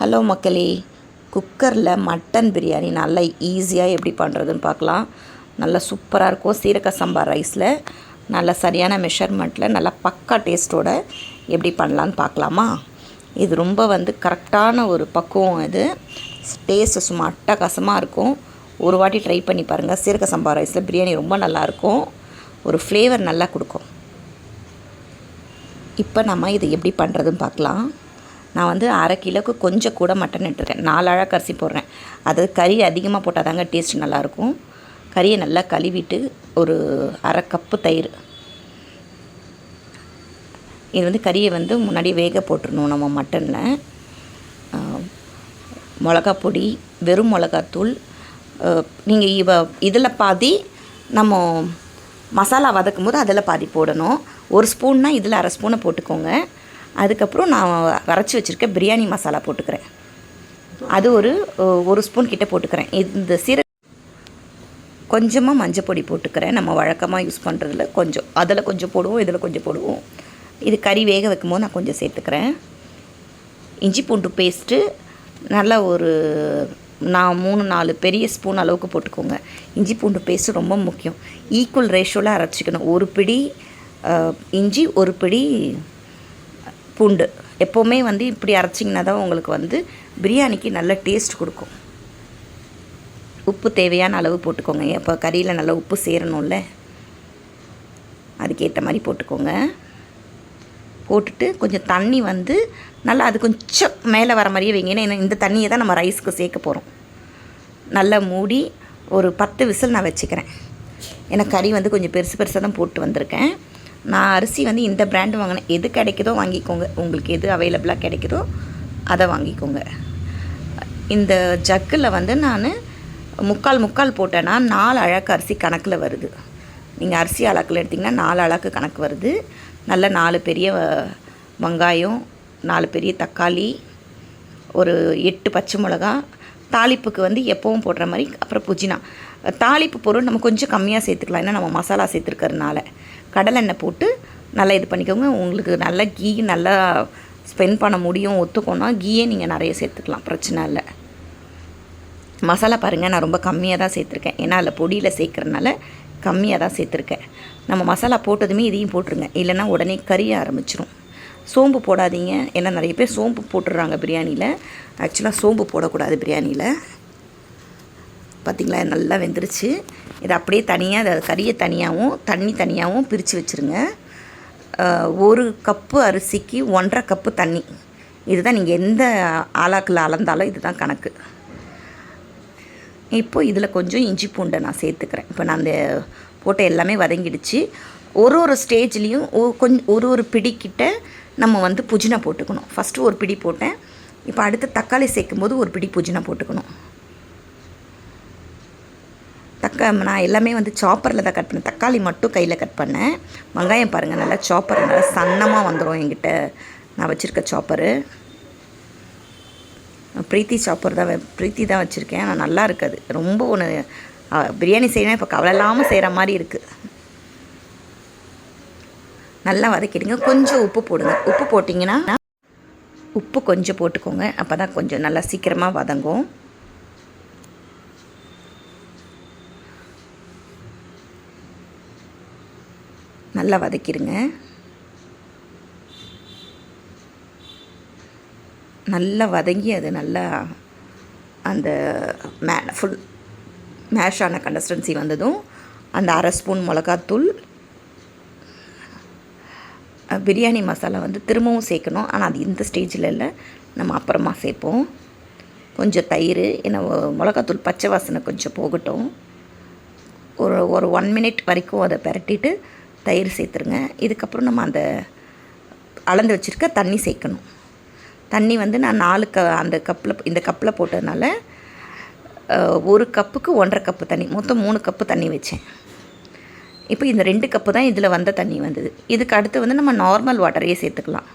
Hello மக்களே குக்கரில் mutton biryani நல்லா ஈஸியாக எப்படி பண்ணுறதுன்னு பார்க்கலாம். நல்லா சூப்பராக இருக்கும். சீரக சம்பா ரைஸில் நல்ல சரியான மெஷர்மெண்ட்டில் நல்லா பக்கா டேஸ்ட்டோட எப்படி பண்ணலான்னு பார்க்கலாமா? இது ரொம்ப வந்து கரெக்டான ஒரு பக்குவம் இது. டேஸ்ட்டு சும்மா அட்டகாசமாக இருக்கும். ஒரு வாட்டி ட்ரை பண்ணி பாருங்கள் சீரக சம்பா ரைஸில் பிரியாணி ரொம்ப நல்லாயிருக்கும் ஒரு ஃப்ளேவர் நல்லா கொடுக்கும். இப்போ நம்ம இதை எப்படி பண்ணுறதுன்னு பார்க்கலாம். நான் வந்து அரை கிலோக்கு கொஞ்சம் கூட மட்டன் எடுத்துருக்கேன் நாலு அழகு அரிசி போடுறேன். அது கறி அதிகமாக போட்டால் தாங்க டேஸ்ட் நல்லாயிருக்கும். கறியை நல்லா கழுவிட்டு ஒரு அரை கப்பு தயிர். இது வந்து கறியை வந்து முன்னாடி வேக போட்டுருணும் நம்ம மட்டனில். மிளகா பொடி வெறும் மிளகாத்தூள். நீங்கள் இவ இதில் பாதி நம்ம மசாலா வதக்கும் போது அதில் பாதி போடணும். ஒரு ஸ்பூன்னா இதில் அரை ஸ்பூனை போட்டுக்கோங்க. அதுக்கப்புறம் நான் வரைச்சி வச்சுருக்க பிரியாணி மசாலா போட்டுக்கிறேன். அது ஒரு ஒரு ஸ்பூன் கிட்ட போட்டுக்கிறேன். இந்த சீர கொஞ்சமாக மஞ்சள் பொடி போட்டுக்கிறேன். நம்ம வழக்கமாக யூஸ் பண்ணுறதுல கொஞ்சம். அதில் கொஞ்சம் போடுவோம் இதில் கொஞ்சம் போடுவோம். இது கறி வேக வைக்கும்போது நான் கொஞ்சம் சேர்த்துக்கிறேன். இஞ்சி பூண்டு பேஸ்ட்டு நல்லா ஒரு நான் மூணு நாலு பெரிய ஸ்பூன் அளவுக்கு போட்டுக்கோங்க. இஞ்சி பூண்டு பேஸ்ட்டு ரொம்ப முக்கியம். ஈக்குவல் ரேஷியோவில் அரைச்சிக்கணும். ஒரு பிடி இஞ்சி ஒரு பிடி பூண்டு. எப்போவுமே வந்து இப்படி அரைச்சிங்கன்னா தான் உங்களுக்கு வந்து பிரியாணிக்கு நல்ல டேஸ்ட் கொடுக்கும். உப்பு தேவையான அளவு போட்டுக்கோங்க. இப்போ கறியில் நல்லா உப்பு சேரணும்ல அதுக்கேற்ற மாதிரி போட்டுக்கோங்க. போட்டுட்டு கொஞ்சம் தண்ணி வந்து நல்லா அது கொஞ்சம் மேலே வர மாதிரியே வைங்க. ஏன்னா இந்த தண்ணியை தான் நம்ம ரைஸுக்கு சேர்க்க போகிறோம் நல்லா மூடி ஒரு பத்து விசில் நான் வச்சுக்கிறேன். ஏன்னா கறி வந்து கொஞ்சம் பெருசு பெருசாக தான் போட்டு வந்திருக்கேன். நான் அரிசி வந்து இந்த பிராண்ட் வாங்கினேன் எது கிடைக்குதோ வாங்கிக்கோங்க. உங்களுக்கு எது அவைலபிளாக கிடைக்குதோ அதை வாங்கிக்கோங்க. இந்த ஜக்கில் வந்து நான் முக்கால் முக்கால் போட்டேன்னா நாலு அழகு அரிசி கணக்கில் வருது. நீங்கள் அரிசி அளக்கில் எடுத்திங்கன்னா நாலு அழகு கணக்கு வருது. நல்ல நாலு பெரிய வெங்காயம் நாலு பெரிய தக்காளி ஒரு எட்டு பச்சை மிளகா தாளிப்புக்கு வந்து எப்போவும் போடுற மாதிரி அப்புறம் புதினா. தாளிப்பு பொருள் நம்ம கொஞ்சம் கம்மியாக சேர்த்துக்கலாம். ஏன்னா நம்ம மசாலா சேர்த்துருக்கறனால கடலெண்ணெய் போட்டு நல்லா இது பண்ணிக்கோங்க. உங்களுக்கு நல்லா கீ நல்லா ஸ்பெண்ட் பண்ண முடியும் ஒத்துக்கோன்னா கீயே நீங்கள் நிறைய சேர்த்துக்கலாம். பிரச்சனை இல்லை. மசாலா பாருங்கள் நான் ரொம்ப கம்மியாக தான் சேர்த்துருக்கேன். ஏன்னா அதில் பொடியில் சேர்க்குறதுனால கம்மியாக தான் சேர்த்துருக்கேன். நம்ம மசாலா போட்டதுமே இதையும் போட்டுருங்க. இல்லைன்னா உடனே கறிய ஆரம்பிச்சிரும். சோம்பு போடாதீங்க. ஏன்னா நிறைய பேர் சோம்பு போட்டுடுறாங்க பிரியாணியில். ஆக்சுவலாக சோம்பு போடக்கூடாது பிரியாணியில். பார்த்திங்களா நல்லா வெந்துருச்சு. இதை அப்படியே தனியாக அதை கறியை தனியாகவும் தண்ணி தனியாகவும் பிரித்து வச்சுருங்க. ஒரு கப்பு அரிசிக்கு ஒன்றரை கப்பு தண்ணி. இதுதான் நீங்கள் எந்த ஆளாக்கில் அளந்தாலும் இதுதான் கணக்கு. இப்போது இதில் கொஞ்சம் இஞ்சி பூண்டை நான் சேர்த்துக்கிறேன். இப்போ நான் அந்த போட்ட எல்லாமே வதங்கிடுச்சு. ஒரு ஒரு ஸ்டேஜ்லேயும் கொஞ்சம் ஒரு ஒரு பிடிக்கிட்ட நம்ம வந்து புதினா போட்டுக்கணும். ஃபஸ்ட்டு ஒரு பிடி போட்டேன். இப்போ அடுத்து தக்காளி சேர்க்கும்போது ஒரு பிடி புதினா போட்டுக்கணும். தக்கா நான் எல்லாமே வந்து சாப்பரில் தான் கட் பண்ணேன். தக்காளி மட்டும் கையில் கட் பண்ணேன். வெங்காயம் பாருங்கள் நல்லா சாப்பர் நல்லா சன்னமாக வந்துடும் என்கிட்ட. நான் வச்சுருக்க சாப்பரு ப்ரீத்தி சாப்பர் தான் ப்ரீத்தி தான் வச்சுருக்கேன். ஆனால் நல்லா இருக்காது ரொம்ப ஒன்று பிரியாணி செய்யணும் இப்போ கவலை இல்லாமல் செய்கிற மாதிரி இருக்குது நல்லா வதக்கிடுங்க. கொஞ்சம் உப்பு போடுங்க. உப்பு போட்டிங்கன்னா உப்பு கொஞ்சம் போட்டுக்கோங்க. அப்போ தான் கொஞ்சம் நல்லா சீக்கிரமாக வதங்கும். நல்லா வதக்கிடுங்க. நல்லா வதங்கி அது நல்லா அந்த மே ஃபுல் மேஷ் ஆன கன்சிஸ்டன்சி வந்ததும் அந்த அரை ஸ்பூன் மிளகாத்தூள் பிரியாணி மசாலா வந்து திரும்பவும் சேர்க்கணும். ஆனால் அது இந்த ஸ்டேஜில் இல்லை. நம்ம அப்புறமா சேர்ப்போம். கொஞ்சம் தயிர் ஏன்னா மிளகாத்தூள் பச்சை வாசனை கொஞ்சம் போகட்டும். ஒரு ஒரு ஒன் மினிட் வரைக்கும் அதை பரட்டிட்டு தயிர் சேர்த்துருங்க. இதுக்கப்புறம் நம்ம அந்த அளந்து வச்சுருக்க தண்ணி சேர்க்கணும். தண்ணி வந்து நான் நாலு க அந்த கப்பில் இந்த கப்பில் போட்டதுனால ஒரு கப்புக்கு ஒன்றரை கப்பு தண்ணி மொத்தம் மூணு கப்பு தண்ணி வச்சேன். இப்போ இந்த ரெண்டு கப்பு தான் இதில் வந்த தண்ணி வந்தது. இதுக்கு அடுத்து வந்து நம்ம நார்மல் வாட்டரையே சேர்த்துக்கலாம்.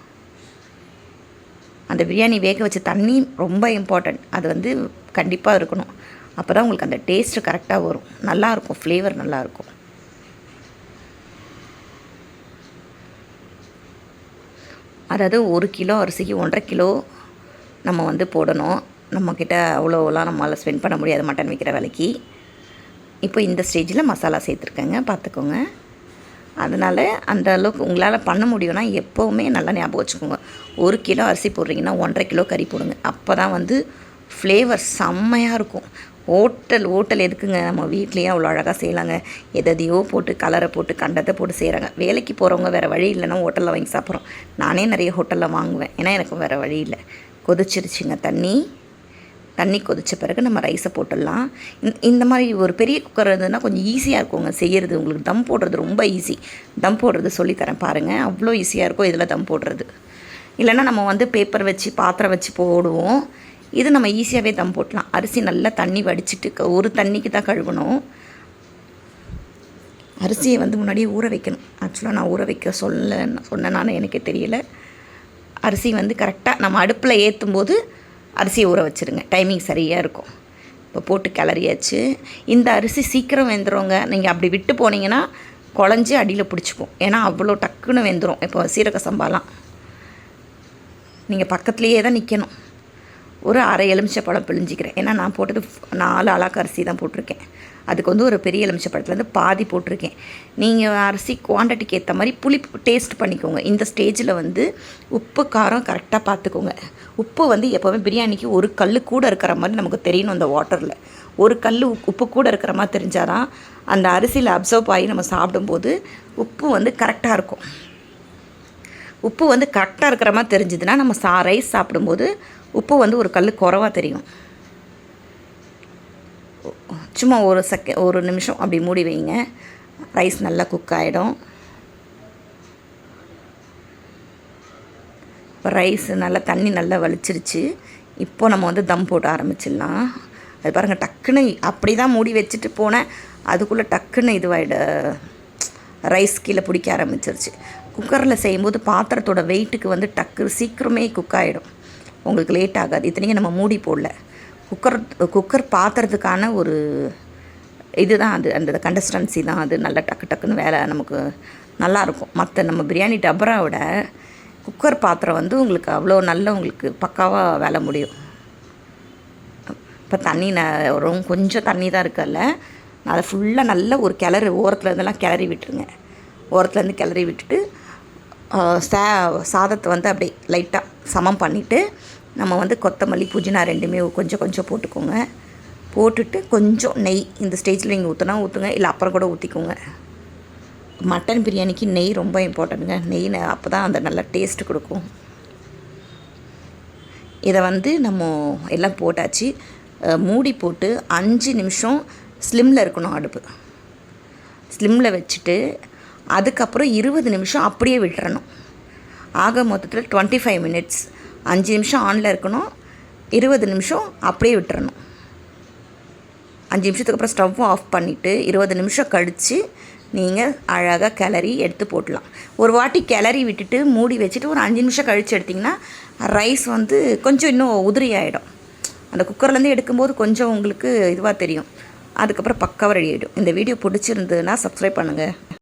அந்த பிரியாணி வேக வச்ச தண்ணி ரொம்ப இம்பார்ட்டண்ட் அது வந்து கண்டிப்பாக இருக்கணும். அப்போ தான் உங்களுக்கு அந்த டேஸ்ட்டு கரெக்டாக வரும். நல்லாயிருக்கும் ஃப்ளேவர் நல்லாயிருக்கும் அதாவது ஒரு கிலோ அரிசிக்கு ஒன்றரை கிலோ நம்ம வந்து போடணும். நம்மக்கிட்ட அவ்வளோலாம் நம்மளால் ஸ்பெண்ட் பண்ண முடியாது மட்டன் விற்கிற விலைக்கு. இப்போ இந்த ஸ்டேஜில் மசாலா சேர்த்துருக்கேங்க பார்த்துக்கோங்க. அதனால் அந்த அளவுக்கு உங்களால் பண்ண முடியும்னா எப்போவுமே நல்லா ஞாபகம் வச்சுக்கோங்க. ஒரு கிலோ அரிசி போடுறீங்கன்னா ஒன்றரை கிலோ கறி போடுங்க. அப்போ தான் வந்து ஃப்ளேவர் செம்மையாக இருக்கும். ஹோட்டல் ஹோட்டல் எதுக்குங்க? நம்ம வீட்லேயே அவ்வளோ அழகாக செய்யலாங்க. எதையோ போட்டு கலரை போட்டு கண்டத்தை போட்டு செய்கிறாங்க வேலைக்கு போகிறவங்க வேறு வழி இல்லைன்னா ஹோட்டலில் வாங்கி சாப்பிட்றோம். நானே நிறைய ஹோட்டலில் வாங்குவேன். ஏன்னா எனக்கு வேறு வழி இல்லை. கொதிச்சிருச்சுங்க தண்ணி. தண்ணி கொதித்த பிறகு நம்ம ரைஸை போட்டுடலாம். இந்த மாதிரி ஒரு பெரிய குக்கர் இருந்ததுன்னா கொஞ்சம் ஈஸியாக இருக்குங்க. செய்கிறது உங்களுக்கு தம் போடுறது ரொம்ப ஈஸி தம் போடுறது சொல்லித்தரேன் பாருங்கள் அவ்வளோ ஈஸியாக இருக்கும் இதில் தம் போடுறது. இல்லைன்னா நம்ம வந்து பேப்பர் வச்சு பாத்திரம் வச்சு போடுவோம். இது நம்ம ஈஸியாகவே தம் போட்டலாம் அரிசி நல்லா தண்ணி வடிச்சிட்டு ஒரு தண்ணிக்கு தான் கழுவணும். அரிசியை வந்து முன்னாடியே ஊற வைக்கணும். ஆக்சுவலாக நான் ஊற வைக்க சொல்ல சொன்னேனான்னு எனக்கே தெரியல. அரிசி வந்து கரெக்டாக நம்ம அடுப்பில் ஏற்றும் போது அரிசியை ஊற வச்சுருங்க. டைமிங் சரியாக இருக்கும். இப்போ போட்டு கிளறியாச்சு. இந்த அரிசி சீக்கிரம் வெந்துருங்க. நீங்கள் அப்படி விட்டு போனீங்கன்னா குழஞ்சி அடியில் பிடிச்சிக்கும். ஏன்னா அவ்வளோ டக்குன்னு வெந்துடும் இப்போ சீரக சம்பாலாம். நீங்கள் பக்கத்துலேயே தான் நிற்கணும் ஒரு அரை எலுமிச்சப்பழம் பிழிஞ்சிக்கிறேன். ஏன்னா நான் போட்டது நாலு அலாக்கு அரிசி தான் போட்டிருக்கேன். அதுக்கு வந்து ஒரு பெரிய எலுமிச்சப்பழத்துலேருந்து பாதி போட்டிருக்கேன். நீங்கள் அரிசி குவான்டிட்டிக்கு ஏற்ற மாதிரி புளிப்பு டேஸ்ட் பண்ணிக்கோங்க. இந்த ஸ்டேஜில் வந்து உப்பு காரம் கரெக்டாக பார்த்துக்கோங்க உப்பு வந்து எப்போவுமே பிரியாணிக்கு ஒரு கல் கூட இருக்கிற மாதிரி நமக்கு தெரியணும் அந்த வாட்டரில் ஒரு கல் உப்பு கூட இருக்கிற மாதிரி தெரிஞ்சாதான் அந்த அரிசியில் அப்சர்வ் ஆகி நம்ம சாப்பிடும்போது உப்பு வந்து கரெக்டாக இருக்கும். உப்பு வந்து கரெக்டாக இருக்கிற மாதிரி தெரிஞ்சுதுன்னா நம்ம சா ரைஸ் சாப்பிடும்போது உப்பு வந்து ஒரு கல் குறவாக தெரியும். சும்மா ஒரு செக ஒரு நிமிஷம் அப்படி மூடி வைங்க. ரைஸ் நல்லா குக் ஆகிடும் இப்போ ரைஸ் நல்லா தண்ணி நல்லா வலிச்சிருச்சு. இப்போ நம்ம வந்து தம் போட ஆரம்பிச்சிடலாம். அது பாருங்கள் டக்குன்னு அப்படி தான் மூடி வச்சுட்டு போனேன். அதுக்குள்ளே டக்குன்னு இதுவாயிட ரைஸ் கீழே பிடிக்க ஆரம்பிச்சிருச்சு. குக்கரில் செய்யும்போது பாத்திரத்தோட வெயிட்டுக்கு வந்து டக்கு சீக்கிரமே குக் ஆகிடும் உங்களுக்கு லேட் ஆகாது. இத்தனைக்கும் நம்ம மூடி போடல. குக்கர் குக்கர் பாத்திரத்துக்கான ஒரு இதுதான் அது. அந்த கண்டஸ்டன்சி தான் அது. நல்லா டக்கு டக்குன்னு வேலை நமக்கு நல்லாயிருக்கும் மற்ற நம்ம பிரியாணி டபராவோட குக்கர் பாத்திரம் வந்து உங்களுக்கு அவ்வளோ நல்ல உங்களுக்கு பக்காவாக வேலை முடியும். இப்போ தண்ணி நான் ரொம்ப கொஞ்சம் தண்ணி தான் இருக்கல்ல. அதை ஃபுல்லாக நல்ல ஒரு கிளறு ஓரத்தில் இருந்தெல்லாம் கிளறி விட்டுருங்க. ஓரத்துலேருந்து கிளறி விட்டுட்டு சா சாதத்தை வந்து அப்படியே லைட்டாக சமம் பண்ணிவிட்டு நம்ம வந்து கொத்தமல்லி புதினா ரெண்டுமே கொஞ்சம் கொஞ்சம் போட்டுக்கோங்க. போட்டுட்டு கொஞ்சம் நெய் இந்த ஸ்டேஜில் நீங்கள் ஊற்றினா ஊற்றுங்க இல்லை அப்புறம் கூட ஊற்றிக்கோங்க மட்டன் பிரியாணிக்கு நெய் ரொம்ப இம்பார்ட்டண்ட்டுங்க நெய் அப்போ தான் அந்த நல்ல டேஸ்ட் கொடுக்கும். இதை வந்து நம்ம எல்லாம் போட்டாச்சு. மூடி போட்டு அஞ்சு நிமிஷம் ஸ்லிம்மில் இருக்கணும் அடுப்பு. ஸ்லிம்மில் வச்சுட்டு அதுக்கப்புறம் இருபது நிமிஷம் அப்படியே விட்டுறணும். ஆக மொத்தத்தில் டுவெண்ட்டி ஃபைவ் மினிட்ஸ் அஞ்சு நிமிஷம் ஆனில் இருக்கணும். இருபது நிமிஷம் அப்படியே விட்டுறணும். அஞ்சு நிமிஷத்துக்கு அப்புறம் ஸ்டவ் ஆஃப் பண்ணிவிட்டு இருபது நிமிஷம் கழித்து நீங்கள் அழகாக கிளறி எடுத்து போடலாம் ஒரு வாட்டி கிளறி விட்டுட்டு மூடி வச்சுட்டு ஒரு அஞ்சு நிமிஷம் கழித்து எடுத்திங்கன்னா ரைஸ் வந்து கொஞ்சம் இன்னும் உதிரி ஆகிடும் அந்த குக்கர்லேருந்து எடுக்கும்போது கொஞ்சம் உங்களுக்கு இதுவாக தெரியும். அதுக்கப்புறம் பக்காவாக ரெடி ஆகிடும் இந்த வீடியோ பிடிச்சிருந்ததுன்னா சப்ஸ்கிரைப் பண்ணுங்கள்